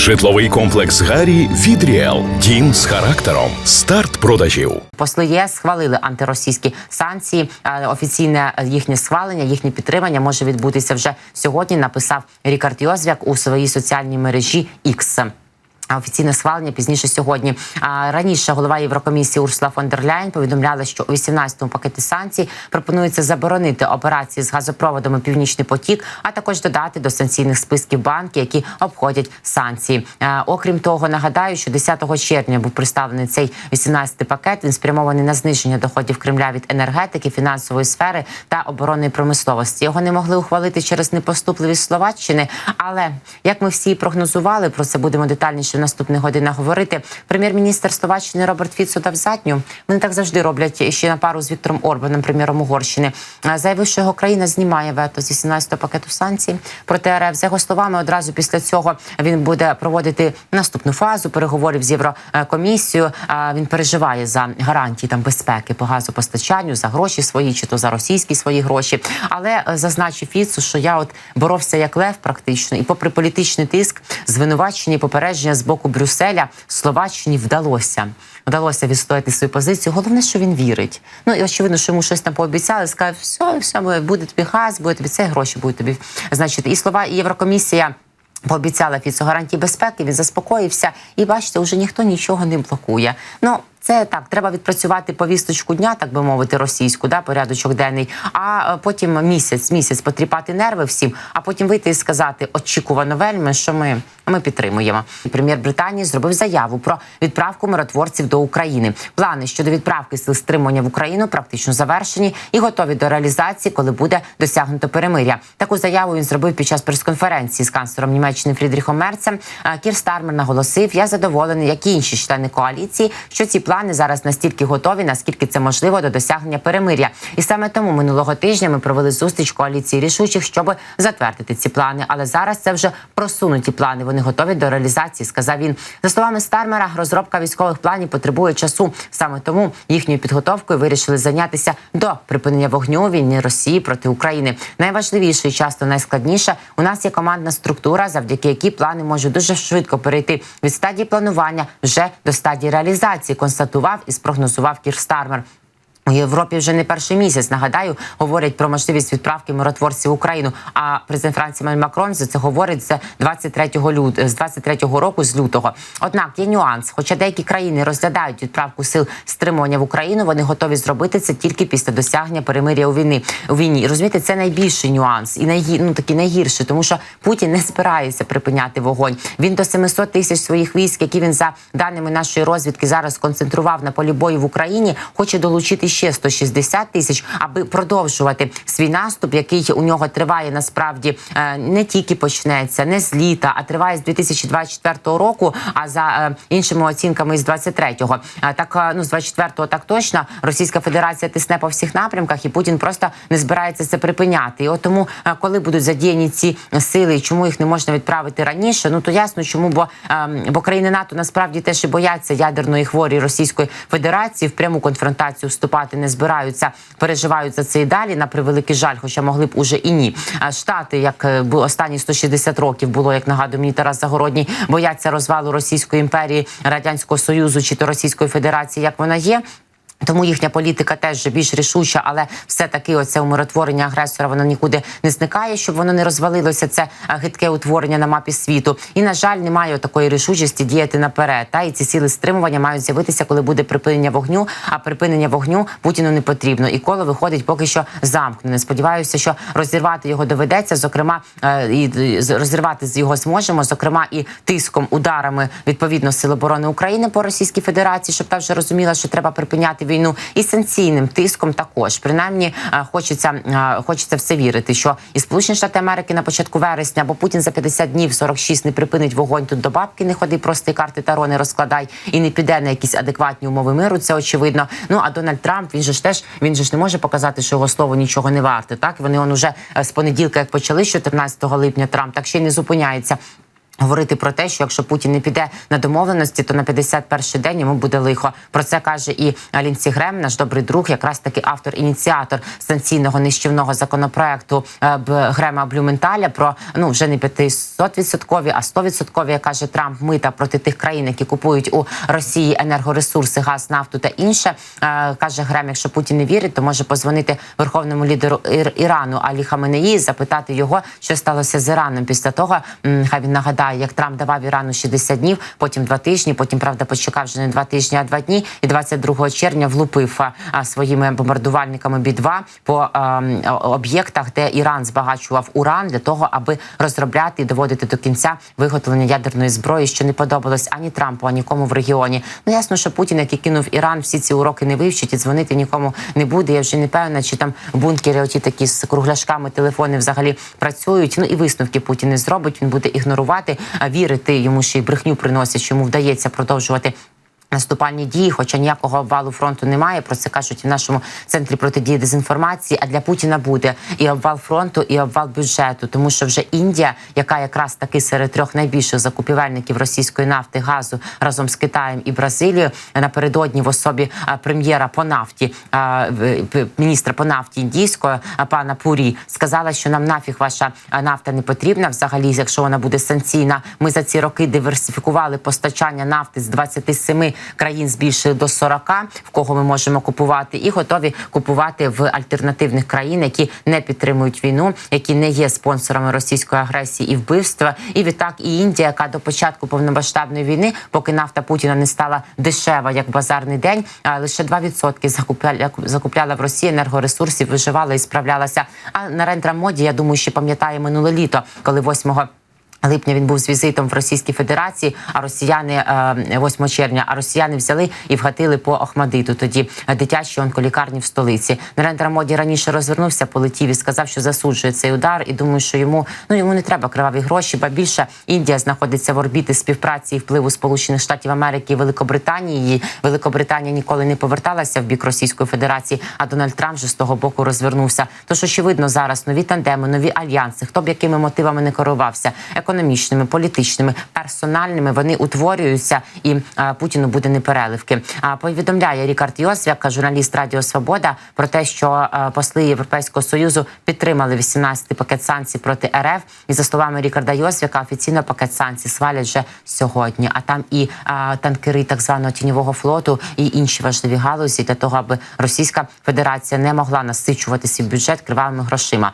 Житловий комплекс Гарі від Ріел. Дім з характером. Старт продажів. Посли ЄС схвалили антиросійські санкції. Е, Офіційне їхнє схвалення, їхнє підтримання може відбутися вже сьогодні. Написав Рікард Йозвяк у своїй соціальній мережі X. Офіційне схвалення пізніше сьогодні. Раніше голова Єврокомісії Урсула фон дер Ляйн повідомляла, що у 18-му пакеті санкцій пропонується заборонити операції з газопроводами Північний потік, а також додати до санкційних списків банки, які обходять санкції. Окрім того, нагадаю, що 10 червня був представлений цей 18-й пакет. Він спрямований на зниження доходів Кремля від енергетики, фінансової сфери та оборонної промисловості. Його не могли ухвалити через непоступливість Словаччини. Але як ми всі прогнозували, про це будемо детальніше наступних годинах говорити. Прем'єр-міністр Словаччини Роберт Фіцо дав задню. Вони так завжди роблять ще на пару з Віктором Орбаном, прем'єром Угорщини. Заявив, що його країна знімає вето з 18-го пакету санкцій проти РФ. За його словами, одразу після цього він буде проводити наступну фазу переговорів з Єврокомісією. Він переживає за гарантії там безпеки по газопостачанню, за гроші свої, чи то за російські свої гроші. Але е, зазначив Фіцу, що я от боровся як лев, практично, і попри політичний тиск, звинувачення і попередження з боку Брюсселя Словаччині вдалося. Вдалося відстояти свою позицію. Головне, що він вірить. Ну і очевидно, що йому щось там пообіцяли. Сказав, все, все буде тобі газ, буде тобі це гроші, будуть тобі. Значить, і слова і Єврокомісія. Пообіцяла Фіцо гарантії безпеки, він заспокоївся, і бачите, вже ніхто нічого не блокує. Ну це так, треба відпрацювати повісточку дня, так би мовити, російську, да, порядочок денний. А е, потім місяць, місяць потріпати нерви всім, а потім вийти і сказати очікувано вельми, що ми, ми підтримуємо. Прем'єр Британії зробив заяву про відправку миротворців до України. Плани щодо відправки сил стримування в Україну практично завершені і готові до реалізації, коли буде досягнуто перемиря. Таку заяву він зробив під час прес-конференції з канцлером Німеччини Фрідріхом Мерцем. Е, Кір Стармер наголосив: я задоволений, як і інші члени коаліції, що ці плани зараз настільки готові, наскільки це можливо до досягнення перемиря. І саме тому минулого тижня ми провели зустріч коаліції рішучих, щоб затвердити ці плани. Але зараз це вже просунуті плани. Вони готові до реалізації. Сказав він за словами Стармера. Розробка військових планів потребує часу. Саме тому їхньою підготовкою вирішили зайнятися до припинення вогню війни Росії проти України. Найважливіше і часто найскладніше у нас є командна структура, завдяки якій плани можуть дуже швидко перейти від стадії планування вже до стадії реалізації. Констатував і спрогнозував Кір Стармер. У Європі вже не перший місяць. Нагадаю, говорять про можливість відправки миротворців в Україну. А президент Франції Макрон за це говорить з 23 лют з 23 року з лютого. Однак є нюанс. Хоча деякі країни розглядають відправку сил стримування в Україну, вони готові зробити це тільки після досягнення перемиря у війни у війні. Розумієте, це найбільший нюанс і найгі, ну, такий найгірший, тому що Путін не збирається припиняти вогонь. Він до 700 тисяч своїх військ, які він за даними нашої розвідки зараз концентрував на полі бою в Україні, хоче долучити ще 160 тисяч, аби продовжувати свій наступ, який у нього триває насправді е, не тільки почнеться, не з літа, а триває з 2024 року. А за е, іншими оцінками з 23-го. Так е, ну з 24-го так точно Російська Федерація тисне по всіх напрямках, і Путін просто не збирається це припиняти. І от тому, коли будуть задіяні ці сили, і чому їх не можна відправити раніше, ну то ясно, чому бо, ем, бо країни НАТО насправді теж і бояться ядерної хворі Російської Федерації в пряму конфронтацію вступати не збираються, переживають за це і далі на превеликий жаль, хоча могли б уже і ні. Штати, як е, останні 160 років було, як нагадує мені Тарас Загородній, бояться розвалу Російської імперії, радянського союзу чи то Російської Федерації, як вона є. Тому їхня політика теж більш рішуча, але все таки оце умиротворення агресора воно нікуди не зникає, щоб воно не розвалилося. Це гидке утворення на мапі світу. І на жаль, немає такої рішучості діяти наперед. Та і ці сили стримування мають з'явитися, коли буде припинення вогню. А припинення вогню Путіну не потрібно. І коло виходить поки що замкнене. Сподіваюся, що розірвати його доведеться. Зокрема, е, і розірвати з його зможемо, зокрема і тиском, ударами відповідно Сил оборони України по Російській Федерації, щоб та вже розуміла, що треба припиняти війну, і санкційним тиском також. Принаймні, е, хочеться е, хочеться все вірити, що і Сполучені Штати Америки на початку вересня, бо Путін за 50 днів 46 не припинить вогонь. Тут до бабки не ходи, просто і карти Таро не розкладай і не піде на якісь адекватні умови миру. Це очевидно. Ну а Дональд Трамп він же ж теж він же ж не може показати, що його слово нічого не варте. Так вони он уже е, з понеділка, як почали з 14 липня Трамп, так ще й не зупиняється. Говорити про те, що якщо Путін не піде на домовленості, то на 51-й день йому буде лихо. Про це каже і Лінсі Грем, наш добрий друг, якраз таки автор ініціатор санкційного нищівного законопроекту е, Б- Грема Блюменталя про ну вже не 500%, а 100%, як каже Трамп, мита проти тих країн, які купують у Росії енергоресурси, газ, нафту та інше. Е, Каже Грем, якщо Путін не вірить, то може позвонити верховному лідеру Ір- Ірану Алі Хаменеї, запитати його, що сталося з Іраном після того. Хай він нагадає, як Трамп давав Ірану 60 днів, потім два тижні. Потім правда почекав вже не два тижні, а два дні. І 22 червня влупив а, а, своїми бомбардувальниками Бі-2 по ем, об'єктах, де Іран збагачував уран для того, аби розробляти і доводити до кінця виготовлення ядерної зброї, що не подобалось ані Трампу, ані нікому в регіоні. Ну ясно, що Путін, який кинув Іран, всі ці уроки не вивчить і дзвонити нікому не буде. Я вже не певна, чи там бункери, оті такі з кругляшками телефони взагалі працюють. Ну і висновки Путін не зробить. Він буде ігнорувати, вірити йому ще й брехню приносять, що йому вдається продовжувати. Наступальні дії, хоча ніякого обвалу фронту немає. Про це кажуть в нашому центрі протидії дезінформації. А для Путіна буде і обвал фронту, і обвал бюджету, тому що вже Індія, яка якраз таки серед трьох найбільших закупівельників російської нафти газу разом з Китаєм і Бразилією, напередодні в особі прем'єра по нафті, міністра по нафті індійського пана Пурі, сказала, що нам нафіг ваша нафта не потрібна. Взагалі, якщо вона буде санкційна, ми за ці роки диверсифікували постачання нафти з 27 країн збільшили до 40, в кого ми можемо купувати, і готові купувати в альтернативних країн, які не підтримують війну, які не є спонсорами російської агресії і вбивства. І відтак і Індія, яка до початку повномасштабної війни, поки нафта Путіна не стала дешева як базарний день, а лише 2% закупляла, закупляла в Росії енергоресурсів, виживала і справлялася. А Нарендра Моді, я думаю, ще пам'ятає минуле літо, коли 8 Липня він був з візитом в Російській Федерації, а росіяни е, 8 червня, а росіяни взяли і вгатили по Охмадиту. Тоді е, дитячій онколікарні в столиці. Нарендра Моді раніше розвернувся, полетів і сказав, що засуджує цей удар. І думаю, що йому ну йому не треба криваві гроші, ба більше Індія знаходиться в орбіті співпраці і впливу Сполучених Штатів Америки і Великобританії. Великобританія ніколи не поверталася в бік Російської Федерації. А Дональд Трамп вже з того боку розвернувся. Тож очевидно зараз нові тандеми, нові альянси. Хто б якими мотивами не керувався, економічними, політичними, персональними, вони утворюються, і е, Путіну буде непереливки. А повідомляє Рікард Йосвяк, журналіст Радіо Свобода, про те, що е, посли Європейського союзу підтримали 18-й пакет санкцій проти РФ. І за словами Рікарда Йосвяка, офіційно пакет санкцій свалять вже сьогодні. А там і е, танкери так званого тіньового флоту, і інші важливі галузі для того, аби Російська Федерація не могла насичувати свій бюджет кривавими грошима.